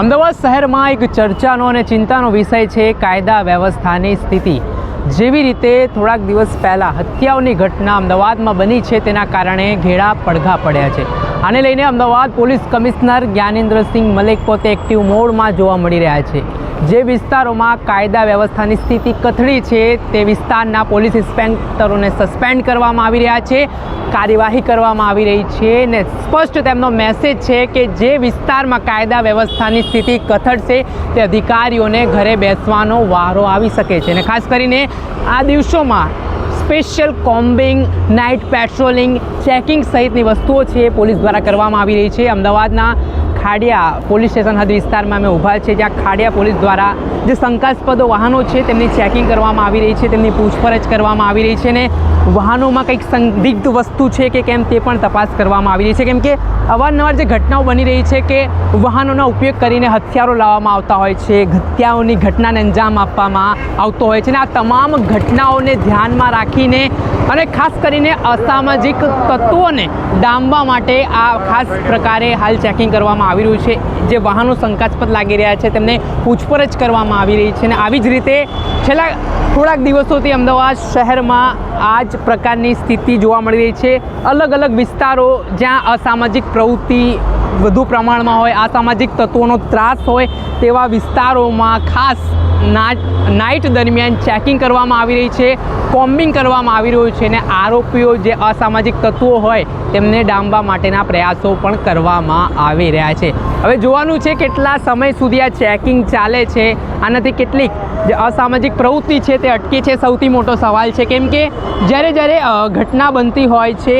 અમદાવાદ શહેરમાં એક ચર્ચાનો અને ચિંતાનો વિષય છે કાયદા વ્યવસ્થાની સ્થિતિ. જેવી રીતે થોડાક દિવસ પહેલાં હત્યાઓની ઘટના અમદાવાદમાં બની છે, તેના કારણે ઘેડા પડઘા પડ્યા છે. આને લઈને અમદાવાદ પોલીસ કમિશનર જ્ઞાનેન્દ્રસિંહ મલેક પોતે એક્ટિવ મોડમાં જોવા મળી રહ્યા છે. જે વિસ્તારોમાં કાયદા વ્યવસ્થાની સ્થિતિ કથળી છે, તે વિસ્તારના પોલીસ ઇન્સ્પેક્ટરોને સસ્પેન્ડ કરવામાં આવી રહ્યા છે, કાર્યવાહી કરવામાં આવી રહી છે ને સ્પષ્ટ તેમનો મેસેજ છે કે જે વિસ્તારમાં કાયદા વ્યવસ્થાની સ્થિતિ કથળશે, તે અધિકારીઓને ઘરે બેસવાનો વારો આવી શકે છે અને ખાસ કરીને આ દિવસોમાં special combing, night patrolling, checking સહિતની વસ્તુઓ છે પોલીસ દ્વારા કરવામાં આવી રહી છે. અમદાવાદના ખાડિયા પોલીસ સ્ટેશન હદ વિસ્તારમાં અમે ઊભા છે જ્યાં ખાડિયા પોલીસ દ્વારા જે શંકાસ્પદ વાહનો છે તેમની ચેકિંગ કરવામાં આવી રહી છે, તેમની પૂછપરછ કરવામાં આવી રહી છે ને વાહનોમાં કંઈક સંદિગ્ધ વસ્તુ છે કે કેમ તે પણ તપાસ કરવામાં આવી રહી છે. કેમ કે અવારનવાર જે ઘટનાઓ બની રહી છે કે વાહનોનો ઉપયોગ કરીને હથિયારો લાવવામાં આવતા હોય છે હત્યાઓની ઘટનાને અંજામ આપવામાં આવતો હોય છે ને આ તમામ ઘટનાઓને ધ્યાનમાં રાખીને અને ખાસ કરીને અસામાજિક તત્વોને ડામવા માટે આ ખાસ પ્રકારે હાલ ચેકિંગ કરવામાં આવી રહ્યું છે. જે વાહનો શંકાસ્પદ લાગી રહ્યા છે, તેમને પૂછપરછ કરવામાં આવી રહી છે અને આવી જ રીતે છેલ્લા થોડાક દિવસોથી અમદાવાદ શહેરમાં આ જ પ્રકારની સ્થિતિ જોવા મળી રહી છે. અલગ અલગ વિસ્તારો જ્યાં અસામાજિક પ્રવૃત્તિ વધુ પ્રમાણમાં હોય, અસામાજિક તત્વોનો ત્રાસ હોય તેવા વિસ્તારોમાં ખાસ નાઇટ દરમિયાન ચેકિંગ કરવામાં આવી રહી છે, કોમ્બિંગ કરવામાં આવી રહ્યું છે અને આરોપીઓ જે અસામાજિક તત્વો હોય તેમને ડામવા માટેના પ્રયાસો પણ કરવામાં આવી રહ્યા છે. હવે જોવાનું છે કેટલા સમય સુધી આ ચેકિંગ ચાલે છે, આનાથી કેટલીક જે અસામાજિક પ્રવૃત્તિ છે તે અટકે છે. સૌથી મોટો સવાલ છે કેમ કે જ્યારે જ્યારે ઘટના બનતી હોય છે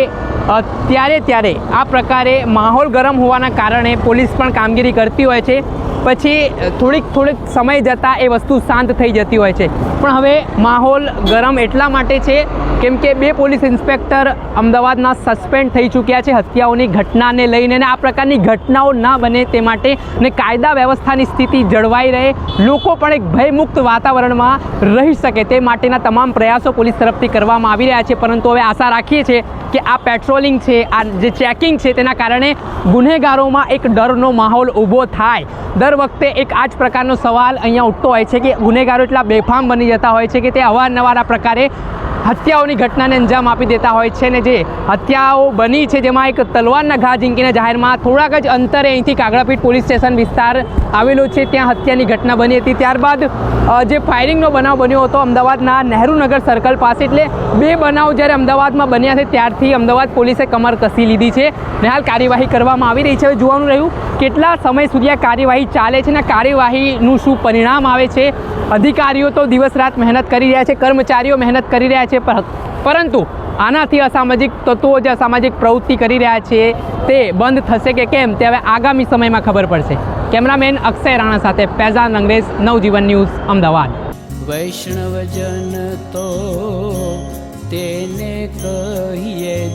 ત્યારે ત્યારે આ પ્રકારે માહોલ ગરમ હોવાના કારણે પોલીસ પણ કામગીરી કરતી હોય છે. પછી થોડીક થોડીક સમય જતાં એ વસ્તુ શાંત થઈ જતી હોય છે. પણ હવે માહોલ ગરમ એટલા માટે છે કેમ કે બે પોલીસ ઇન્સ્પેક્ટર અમદાવાદના સસ્પેન્ડ થઈ ચૂક્યા છે હત્યાઓની ઘટનાને લઈને અને આ પ્રકારની ઘટનાઓ ના બને તે માટે અને કાયદા વ્યવસ્થાની સ્થિતિ જળવાઈ રહે, લોકો પણ એક ભયમુક્ત વાતાવરણમાં રહી શકે તે માટેના તમામ પ્રયાસો પોલીસ તરફથી કરવામાં આવી રહ્યા છે. પરંતુ હવે આશા રાખીએ છીએ કે આ પેટ્રોલિંગ છે, આ જે ચેકિંગ છે, તેના કારણે ગુનેગારોમાં એક ડરનો માહોલ ઊભો થાય. દર વખતે એક આ જ પ્રકારનો સવાલ અહીંયા ઉઠતો હોય છે કે ગુનેગારો એટલા બેફામ બની જતા હોય છે કે તે અવારનવાર આ પ્રકારે હત્યાઓની ઘટનાને અંજામ આપી દેતા હોય છે ને જે હત્યાઓ બની છે, જેમાં એક તલવારના ઘા ઝીંકીને જાહેરમાં થોડાક જ અંતરે અહીંથી કાગડાપીઠ પોલીસ સ્ટેશન વિસ્તાર આવેલો છે. ત્યાં હત્યાની ઘટના બની હતી. ત્યારબાદ જે ફાયરિંગનો બનાવ બન્યો હતો અમદાવાદના નહેરુનગર સર્કલ પાસે, એટલે બે બનાવ જ્યારે અમદાવાદમાં બન્યા છે, ત્યારથી અમદાવાદ પોલીસે કમર કસી લીધી છે ને હાલ કાર્યવાહી કરવામાં આવી રહી છે. હવે જોવાનું રહ્યું કેટલા સમય સુધી આ કાર્યવાહી ચાલે છે ને કાર્યવાહીનું શું પરિણામ આવે છે? અધિકારીઓ તો દિવસ રાત મહેનત કરી રહ્યા છે, કર્મચારીઓ મહેનત કરી રહ્યા છે, પર- પરંતુ આનાથી અસામાજિક તત્વો જે અસામાજિક પ્રવૃત્તિ કરી રહ્યા છે તે બંધ થશે કે કેમ? તે હવે આગામી સમયમાં ખબર પડશે. કેમેરામેન અક્ષય રાણા સાથે ફૈઝાન અંગ્રેજ, નવજીવન ન્યૂઝ, અમદાવાદ. વૈષ્ણવજન તો તેને કહીએ